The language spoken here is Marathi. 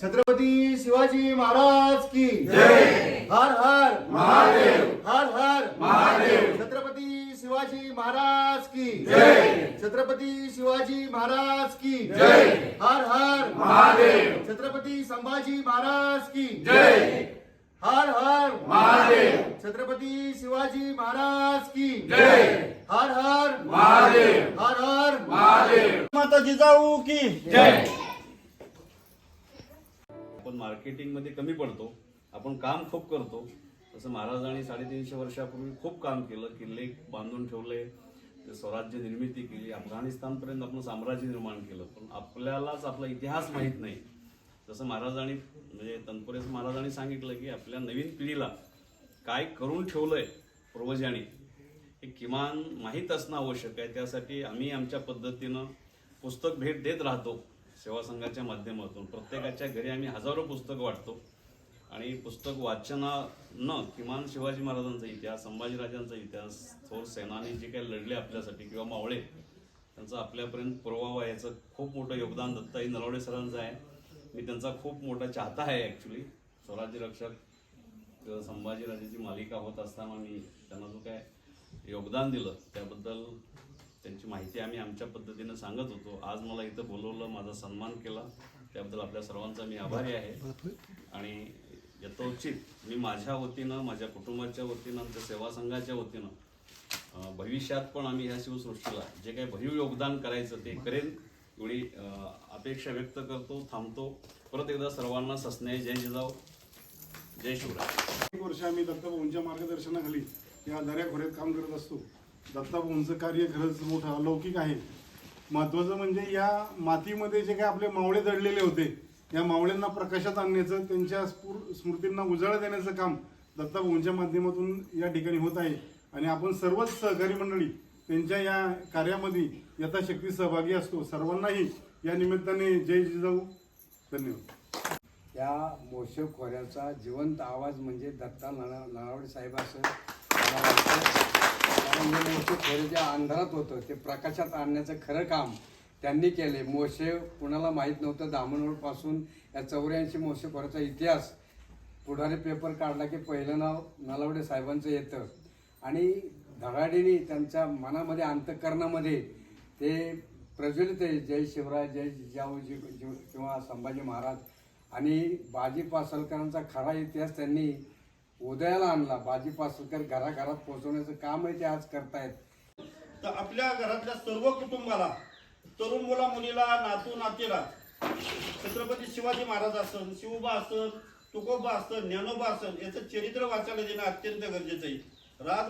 छत्रपती शिवाजी महाराज की जय. हर हर महादेव. हर हर महादेव. छत्रपती शिवाजी महाराज की जय. छत्रपती शिवाजी महाराज की जय. हर हर महादेव. छत्रपती संभाजी महाराज की जय. हर हर महादेव. छत्रपती शिवाजी महाराज की जय. हर हर महादेव. हर हर महादेव. माता जिजाऊ की जय मार्केटिंगमध्ये कमी पडतो. आपण काम खूप करतो. तसं महाराजांनी साडेतीनशे वर्षापूर्वी खूप काम केलं. किल्ले बांधून ठेवले ते स्वराज्य निर्मिती केली. अफगाणिस्तानपर्यंत आपण साम्राज्य निर्माण केलं. पण आपल्यालाच आपला इतिहास माहीत नाही. जसं महाराजांनी म्हणजे तनपुरेस महाराजांनी सांगितलं की आपल्या नवीन पिढीला काय करून ठेवलंय पूर्वजांनी हे किमान माहीत असणं आवश्यक आहे. त्यासाठी आम्ही आमच्या पद्धतीनं पुस्तक भेट देत राहतो. सेवा संघाच्या माध्यमातून प्रत्येकाच्या घरी आम्ही हजारो पुस्तकं वाटतो. आणि पुस्तक वाचनानं किमान शिवाजी महाराजांचा इतिहास संभाजीराजांचा इतिहास थोर सेनानी जे काही लढले आपल्यासाठी किंवा मावळे त्यांचं आपल्यापर्यंत पुरवावा याचं खूप मोठं योगदान दत्ताई नरवडे सरांचं आहे. मी त्यांचा खूप मोठा चाहता आहे ॲक्च्युली स्वराज्य रक्षक अ, संभाजीराजाची मालिका होत असताना मी त्यांना जो काय योगदान दिलं त्याबद्दल त्यांची माहिती आम्ही आमच्या पद्धतीनं सांगत होतो. आज मला इथं बोलवलं माझा सन्मान केला. त्याबद्दल आपल्या सर्वांचा मी आभारी आहे. आणि यथोचित मी माझ्या वतीनं माझ्या कुटुंबाच्या वतीनं आमच्या सेवा संघाच्या वतीनं भविष्यात पण आम्ही ह्या शिवसृष्टीला जे काही भरीव योगदान करायचं ते करेन एवढी अपेक्षा व्यक्त करतो थांबतो. परत एकदा सर्वांना ससने जय जिजाऊ. जय शिवराय. एक वर्ष आम्ही दत्ताभाऊंच्या मार्गदर्शनाखाली या दऱ्याखोऱ्यात काम करत असतो. दत्ताभाऊंचं कार्य खरंच मोठं अलौकिक आहे. महत्त्वाचं म्हणजे या मातीमध्ये जे काही आपले मावळे दडलेले होते या मावळ्यांना प्रकाशात आणण्याचं त्यांच्या स्फूर स्मृतींना उजाळा देण्याचं काम दत्ताभाऊंच्या माध्यमातून या ठिकाणी होत आहे. आणि आपण सर्वच सहकारी मंडळी त्यांच्या या कार्यामध्ये यथाशक्ती सहभागी असतो. सर्वांनाही या निमित्ताने जय जिजाऊ. धन्यवाद. या मोशे खोऱ्याचा जिवंत आवाज म्हणजे दत्ता नाना नानावडे साहेब असं मला वाटतं. कारण हे खोरे ज्या अंधारात होतं ते प्रकाशात आणण्याचं खरं काम त्यांनी केले. मोशे कुणाला माहीत नव्हतं दामणवडपासून या चौऱ्याऐंशी मोशे खोऱ्याचा इतिहास पुढारी पेपर काढला की पहिलं नाव नळावडे साहेबांचं येतं. आणि धडाडीने त्यांच्या मनामध्ये अंतकरणामध्ये ते प्रज्वलित आहे. जय शिवराय जय जाऊजी जी- किंवा संभाजी महाराज. आणि बाजी पासलकरांचा खरा इतिहास त्यांनी उदयाला आणला. बाजी पासलकर घराघरात पोहोचवण्याचं कामही ते आज करतायत. तर आपल्या घरातल्या सर्व कुटुंबाला तरुण मुला मुलीला नातू नातीला छत्रपती शिवाजी महाराज असन शिवबा असन तुकोबा असन ज्ञानोबा असन याचं चरित्र वाचायला देणं अत्यंत गरजेचं आहे. रात